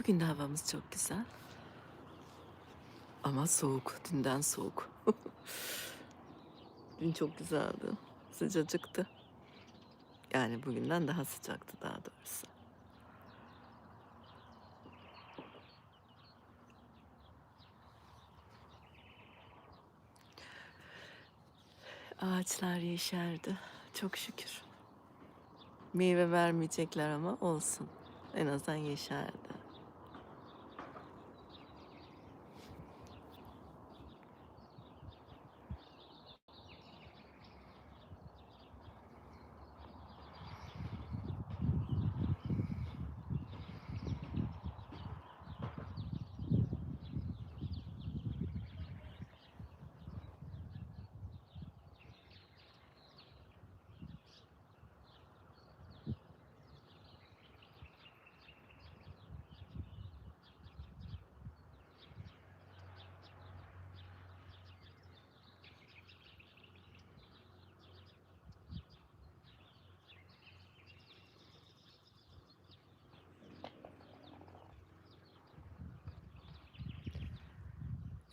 Bugün de havamız çok güzel. Ama soğuk, dünden soğuk. Dün çok güzeldi, sıcacıktı. Yani bugünden daha sıcaktı daha doğrusu. Ağaçlar yeşerdi. Çok şükür. Meyve vermeyecekler ama olsun. En azından yeşerdi.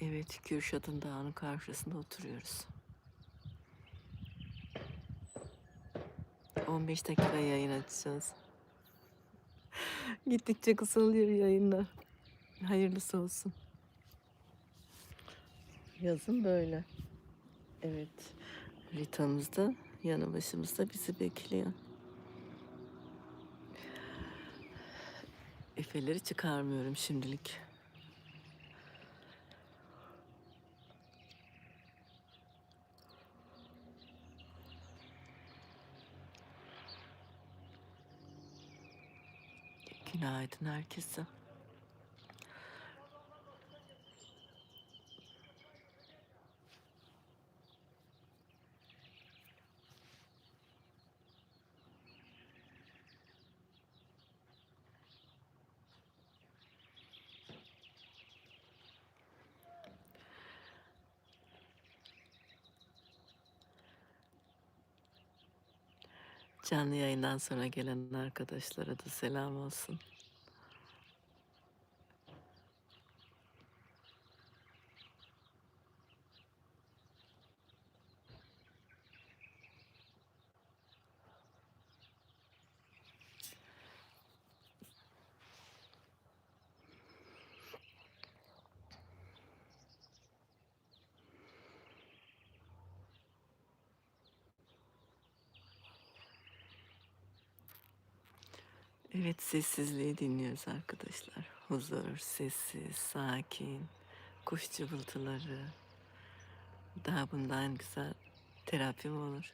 Evet, Kürşat'ın dağının karşısında oturuyoruz. 15 dakika yayın açacağız. Gittikçe kısalıyor yayınlar. Hayırlısı olsun. Yazın böyle. Evet. Rita'mız da yanı başımızda bizi bekliyor. Efeleri çıkarmıyorum şimdilik. Günaydın herkese. Canlı yayından sonra gelen arkadaşlara da selam olsun. Evet sessizliği dinliyoruz arkadaşlar. Huzur, sessiz, sakin, kuş cıvıltıları. Daha bundan güzel terapi mi olur?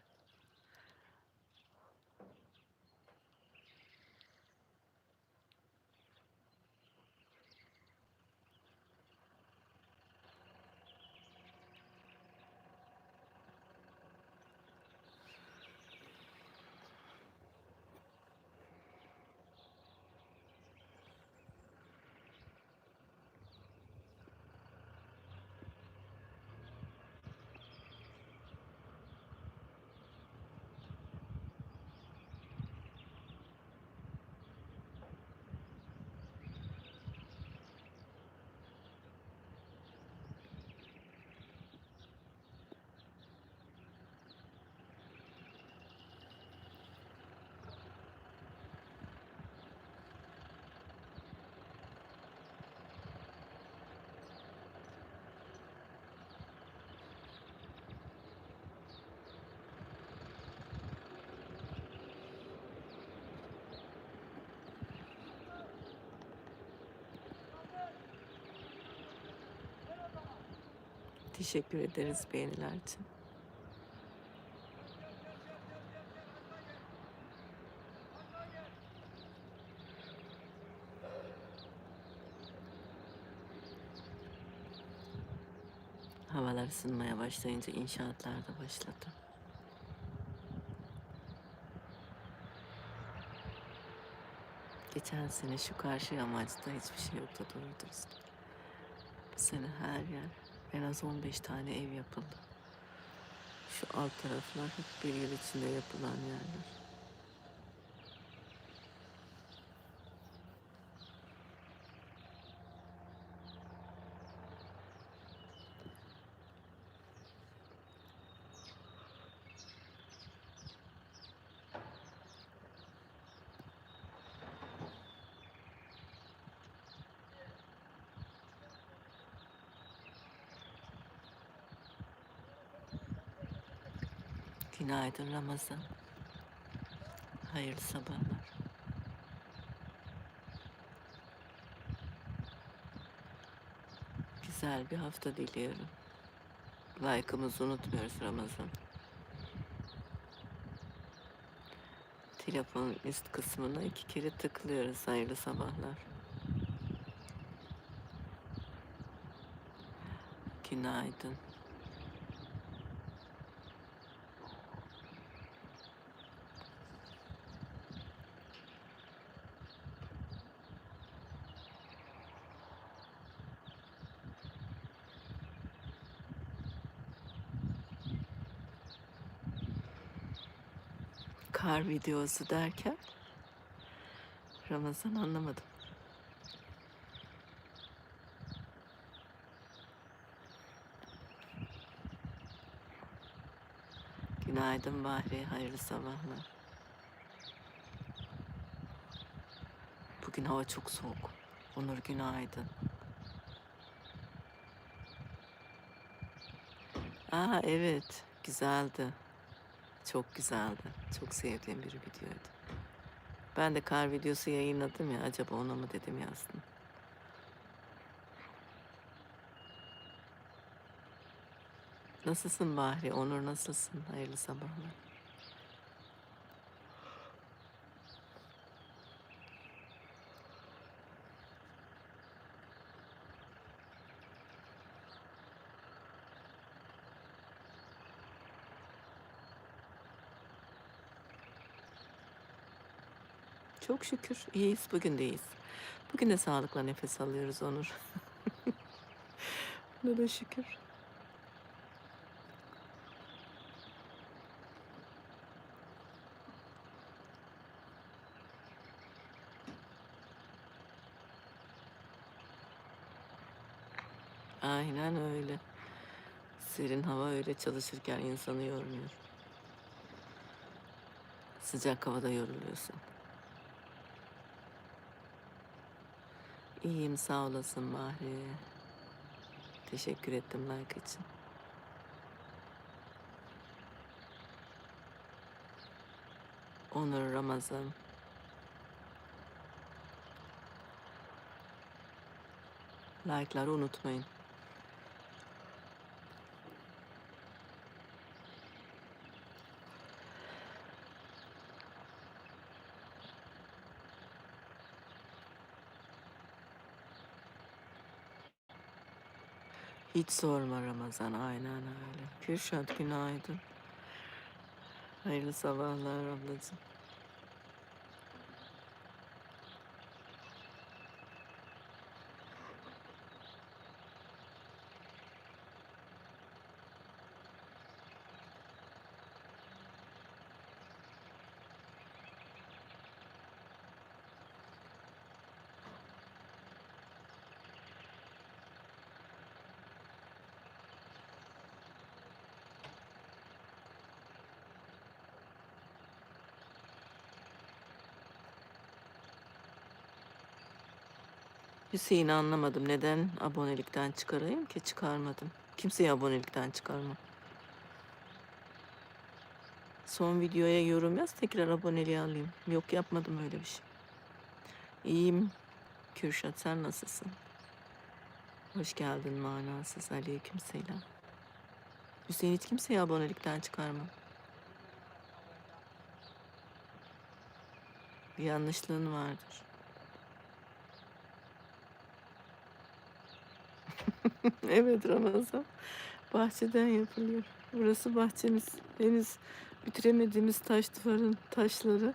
Teşekkür ederiz beğeniler için. Havalar ısınmaya başlayınca inşaatlar da başladı. Geçen sene şu karşı yamaçta hiçbir şey yoktu doğru dürüst. Bu sene her yer en az 15 tane ev yapıldı. Şu alt taraflar hep bir yıl içinde yapılan yerler. Günaydın Ramazan. Hayırlı sabahlar. Güzel bir hafta diliyorum. Like'ımızı unutmuyoruz Ramazan. Telefonun üst kısmına iki kere tıklıyoruz. Hayırlı sabahlar. Günaydın. Kar videosu derken Ramazan anlamadım. Günaydın Bahri, hayırlı sabahlar. Bugün hava çok soğuk. Onur günaydın. Aa evet, güzeldi. Çok güzeldi. Çok sevdiğim bir videoydu. Ben de kar videosu yayınladım ya. Acaba ona mı dedim yazdım. Nasılsın Bahri? Onur nasılsın? Hayırlı sabahlar. Çok şükür iyiyiz. Bugün de iyiyiz. Bugün de sağlıkla nefes alıyoruz Onur. Buna da şükür. Aynen öyle. Serin hava öyle çalışırken insanı yormuyor. Sıcak havada yoruluyorsun. İyiyim sağ olasın Bahri. Teşekkür ettim like için. Onur Ramazan. Like'ları unutmayın. Hiç sorma Ramazan, aynen öyle. Kürşat günaydın. Hayırlı sabahlar ablacığım. Hüseyin'i anlamadım. Neden abonelikten çıkarayım ki? Çıkarmadım. Kimseyi abonelikten çıkarmam. Son videoya yorum yaz tekrar aboneliği alayım. Yok yapmadım öyle bir şey. İyiyim. Kürşat sen nasılsın? Hoş geldin manasız aleyküm selam. Hüseyin hiç kimseyi abonelikten çıkarmam. Bir yanlışlığın vardır. evet Ramazan. Bahçeden yapılıyor. Burası bahçemiz. Henüz bitiremediğimiz taş duvarın taşları.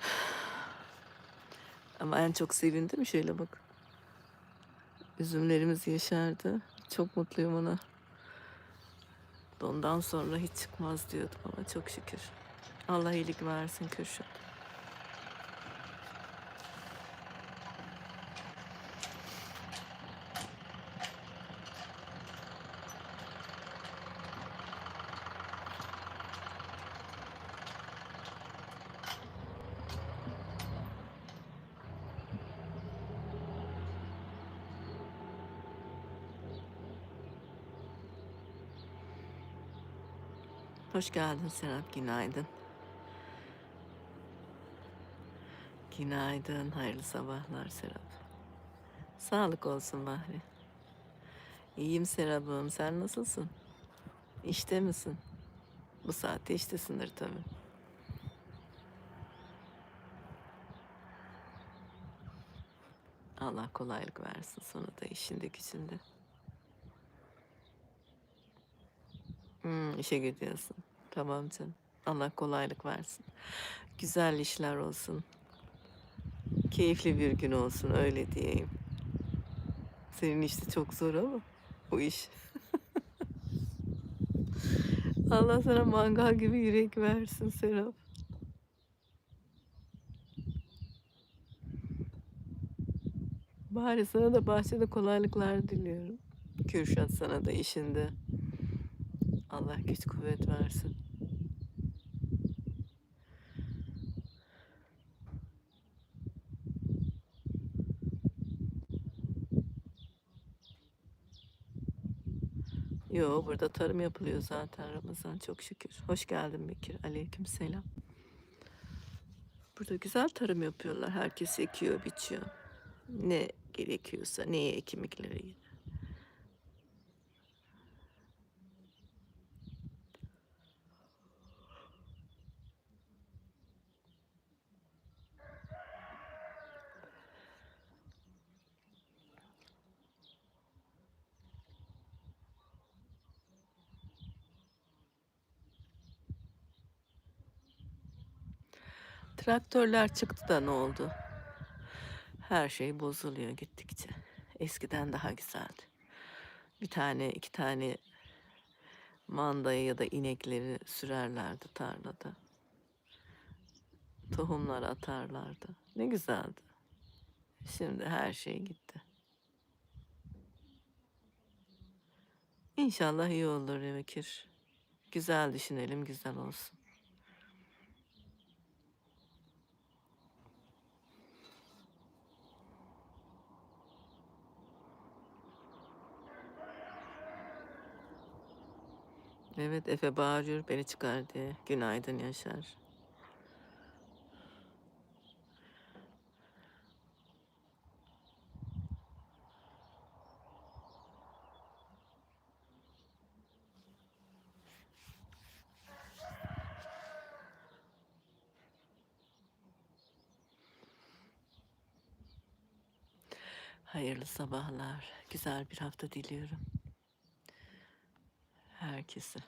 Ama en çok sevindim şöyle bak. Üzümlerimiz yeşerdi. Çok mutluyum ona. Ondan sonra hiç çıkmaz diyordum ama çok şükür. Allah iyilik versin Kürşat. Hoş geldin Serap, günaydın. Günaydın, hayırlı sabahlar Serap. Sağlık olsun Bahri. İyiyim Serap'ım, sen nasılsın? İşte misin? Bu saatte iştesindir tabii. Allah kolaylık versin sana da işinde gücünde. Hmm, işe gidiyorsun. Tamam canım. Allah kolaylık versin. Güzel işler olsun. Keyifli bir gün olsun öyle diyeyim. Senin işte çok zor ama bu iş. Allah sana mangal gibi yürek versin Serap. Bari sana da bahçede kolaylıklar diliyorum. Kürşat sana da işinde. Allah güç kuvvet versin. Yo burada tarım yapılıyor zaten Ramazan çok şükür. Hoş geldin Bekir. Aleyküm selam. Burada güzel tarım yapıyorlar. Herkes ekiyor, biçiyor. Ne gerekiyorsa, neye ekimlikleri. Traktörler çıktı da ne oldu? Her şey bozuluyor gittikçe. Eskiden daha güzeldi. Bir tane, iki tane mandayı ya da inekleri sürerlerdi tarlada. Tohumlar atarlardı. Ne güzeldi. Şimdi her şey gitti. İnşallah iyi olur Bekir. Güzel düşünelim, güzel olsun. Evet Efe bağırıyor beni çıkar diye. Günaydın Yaşar. Hayırlı sabahlar. Güzel bir hafta diliyorum. Herkese.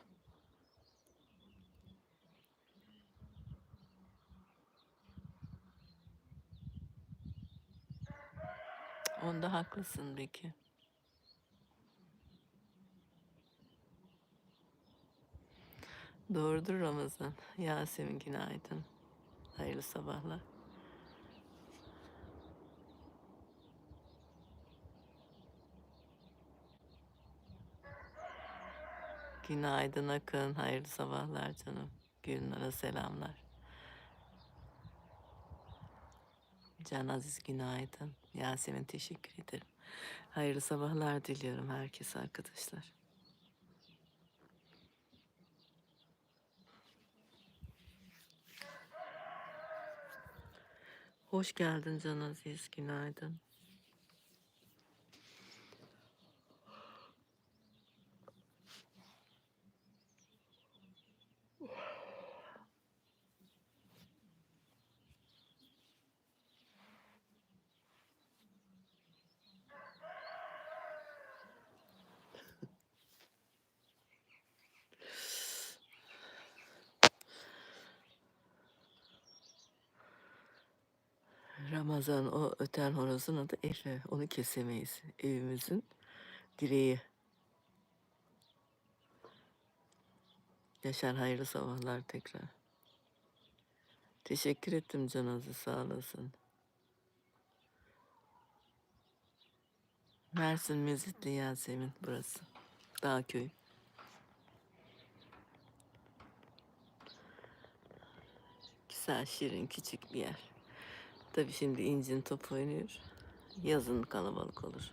Onda haklısın Beki. Doğrudur Ramazan. Yasemin günaydın. Hayırlı sabahlar. Günaydın Akın. Hayırlı sabahlar canım. Gülnar'a selamlar. Can Aziz günaydın. Yasemin teşekkür ederim. Hayırlı sabahlar diliyorum herkese arkadaşlar. Hoş geldin Can Aziz. Günaydın. Ramazan o öten horozun adı Efe. Onu kesemeyiz. Evimizin direği. Yaşar hayırlı sabahlar tekrar. Teşekkür ettim Can Aziz sağ olasın. Mersin Mezitli Yasemin burası. Dağköy. Güzel, şirin, küçük bir yer. Tabii şimdi incin top oynuyor. Yazın kalabalık olur.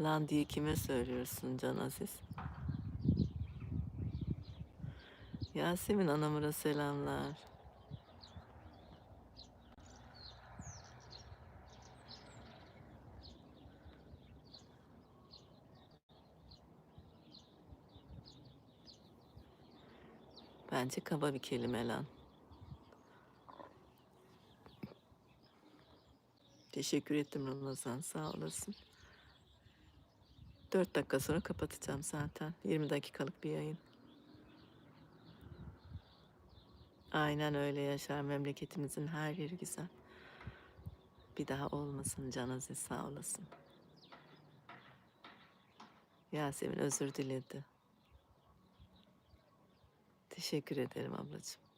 Lan diye kime söylüyorsun Can Aziz? Yasemin Anamur'a selamlar. Bence kaba bir kelime lan. Teşekkür ettim Ramazan sağ olasın. 4 dakika sonra kapatacağım zaten. 20 dakikalık bir yayın. Aynen öyle yaşar. Memleketimizin her yeri güzel. Bir daha olmasın Can Aziz sağ olasın. Yasemin özür diledi. Teşekkür ederim ablacığım.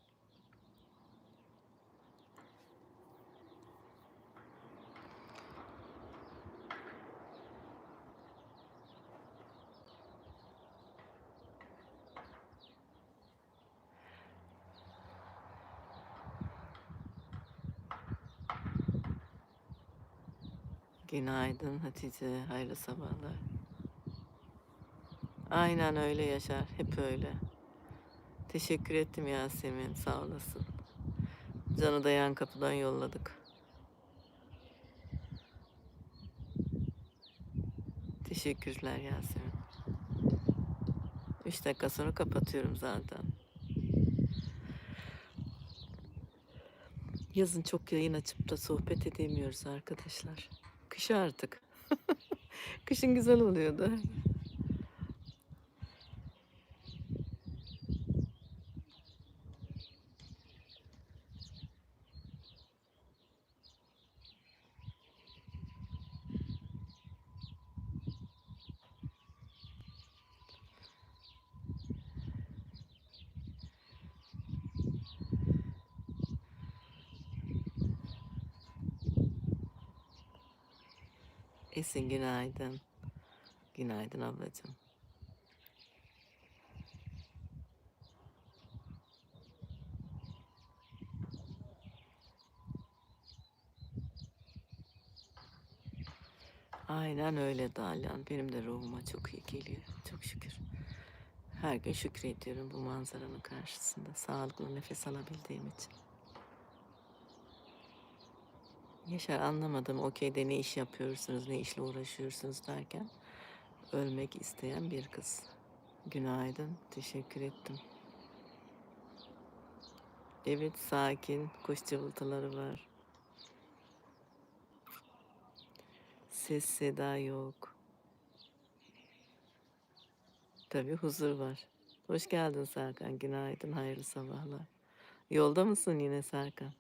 Günaydın Hatice, hayırlı sabahlar. Aynen öyle Yaşar, hep öyle. Teşekkür ettim Yasemin, sağ olasın. Canı da yan kapıdan yolladık. Teşekkürler Yasemin. Üç dakika sonra kapatıyorum zaten. Yazın çok yayın açıp da sohbet edemiyoruz arkadaşlar. Kış artık. Kışın güzel oluyordu. Esin günaydın. Günaydın ablacığım. Aynen öyle Dalyan. Benim de ruhuma çok iyi geliyor. Çok şükür. Her gün şükrediyorum bu manzaranın karşısında. Sağlıklı nefes alabildiğim için. Yaşar anlamadım. Okey'de ne iş yapıyorsunuz, ne işle uğraşıyorsunuz derken ölmek isteyen bir kız. Günaydın. Teşekkür ettim. Evet sakin. Kuş cıvıltıları var. Ses seda yok. Tabii huzur var. Hoş geldin Serkan. Günaydın. Hayırlı sabahlar. Yolda mısın yine Serkan?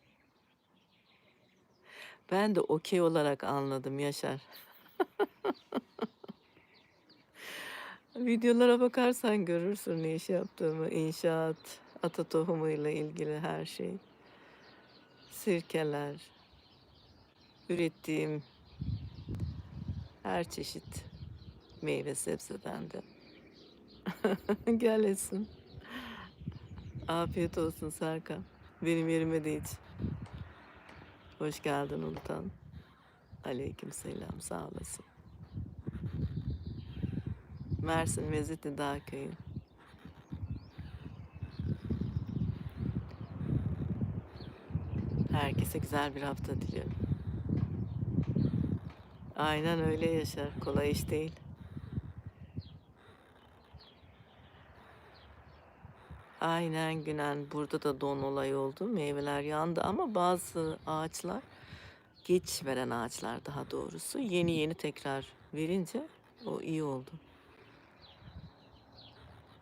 Ben de okey olarak anladım Yaşar. Videolara bakarsan görürsün ne iş yaptığımı. İnşaat, ata tohumuyla ilgili her şey. Sirkeler, ürettiğim her çeşit meyve sebzeden de. Gel Esin. Afiyet olsun Serkan. Benim yerime de iç. Hoş geldin Ulutan. Aleyküm selam. Sağ olasın. Mersin Mezitli Dağ Köyü. Herkese güzel bir hafta diliyorum. Aynen öyle yaşar. Kolay iş değil. Aynen Günen. Burada da don olay oldu. Meyveler yandı ama bazı ağaçlar geç veren ağaçlar daha doğrusu yeni yeni tekrar verince o iyi oldu.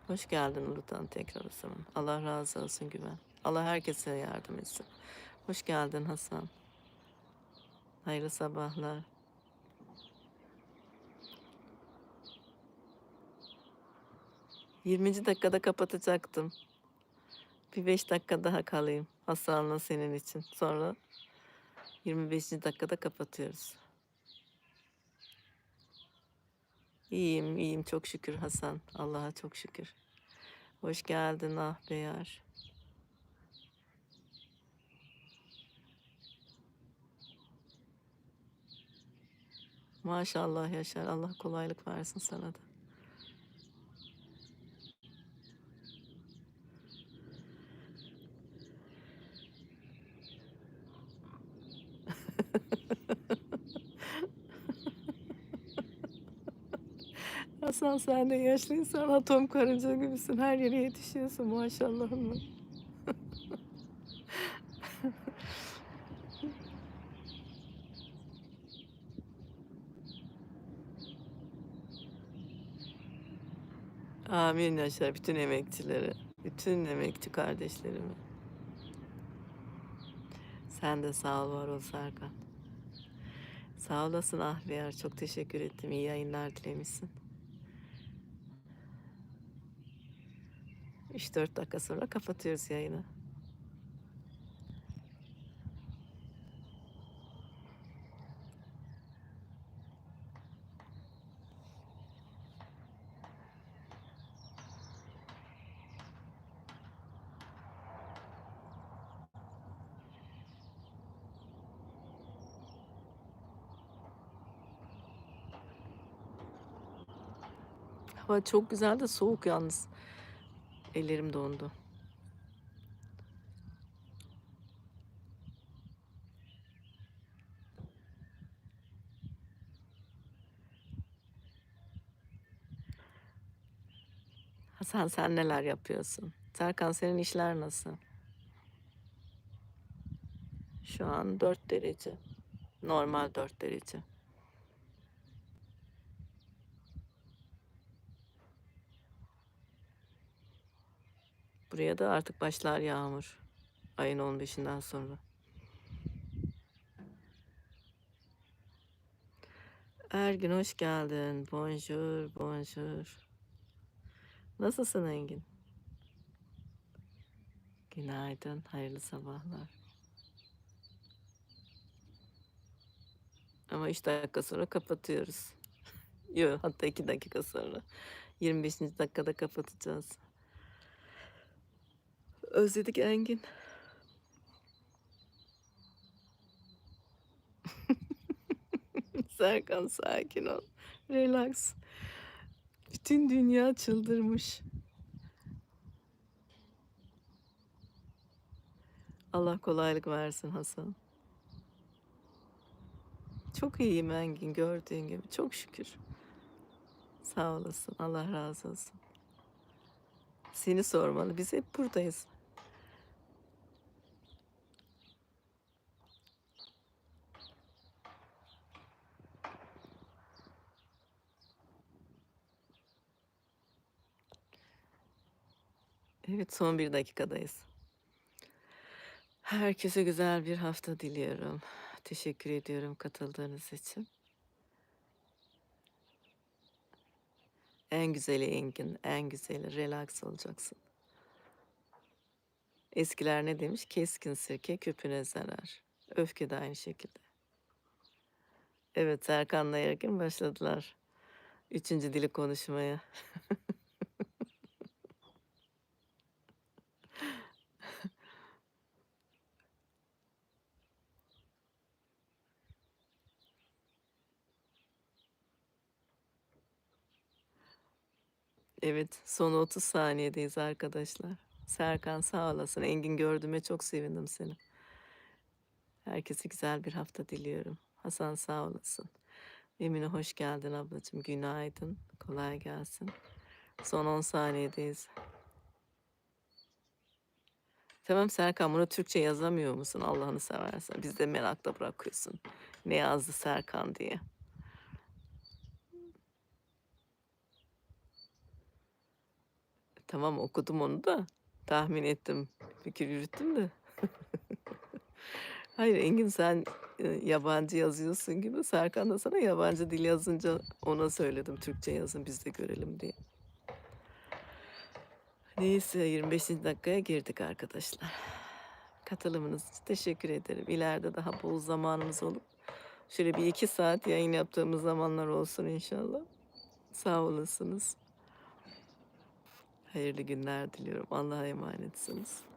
Hoş geldin Ulutan tekrar o zaman. Allah razı olsun Güven. Allah herkese yardım etsin. Hoş geldin Hasan. Hayırlı sabahlar. Yirminci dakikada kapatacaktım. Bir beş dakika daha kalayım. Hasan'la senin için. Sonra 25. dakikada kapatıyoruz. İyiyim, iyiyim. Çok şükür Hasan. Allah'a çok şükür. Hoş geldin ah beyar. Maşallah Yaşar. Allah kolaylık versin sana da. Hasan sen de yaşlıysan atom karınca gibisin. Her yere yetişiyorsun maşallahın var. Amin yaşa bütün emekçileri, bütün emekçi kardeşlerimi. Sen de sağ ol var ol Serkan. Sağ olasın Ahliyar. Çok teşekkür ettim. İyi yayınlar dilemişsin. 3-4 dakika sonra kapatıyoruz yayını. Hava çok güzel de soğuk yalnız. Ellerim dondu. Hasan sen neler yapıyorsun? Serkan senin işler nasıl? Şu an 4 derece. Normal 4 derece. Buraya da artık başlar yağmur. Ayın 15'inden sonra. Ergin hoş geldin. Bonjour, bonjour. Nasılsın Engin? Günaydın, hayırlı sabahlar. Ama 3 dakika sonra kapatıyoruz. Yok, hatta 2 dakika sonra. 25. dakikada kapatacağız. Özledik Engin. Serkan sakin ol. Relax. Bütün dünya çıldırmış. Allah kolaylık versin Hasan. Çok iyiyim Engin gördüğün gibi. Çok şükür. Sağ olasın. Allah razı olsun. Seni sormalı. Biz hep buradayız. Evet son bir dakikadayız. Herkese güzel bir hafta diliyorum. Teşekkür ediyorum katıldığınız için. En güzeli Engin, en güzeli relax olacaksın. Eskiler ne demiş? Keskin sirke küpüne zarar. Öfke de aynı şekilde. Evet Serkan'la Ergin başladılar. Üçüncü dili konuşmaya. Evet, son 30 saniyedeyiz arkadaşlar. Serkan sağ olasın. Engin gördüğüme çok sevindim seni. Herkese güzel bir hafta diliyorum. Hasan sağ olasın. Emine hoş geldin ablacığım. Günaydın. Kolay gelsin. Son 10 saniyedeyiz. Tamam Serkan bunu Türkçe yazamıyor musun Allah'ını seversen? Biz de merakla bırakıyorsun. Ne yazdı Serkan diye. Tamam okudum onu da. Tahmin ettim. Fikir yürüttüm de. Hayır Engin sen e, yabancı yazıyorsun gibi. Serkan da sana yabancı dil yazınca ona söyledim. Türkçe yazın biz de görelim diye. Neyse 25. dakikaya girdik arkadaşlar. Katılımınız için teşekkür ederim. İleride daha bol zamanımız olup şöyle bir iki saat yayın yaptığımız zamanlar olsun inşallah. Sağ olasınız. Hayırlı günler diliyorum. Allah'a emanetsiniz.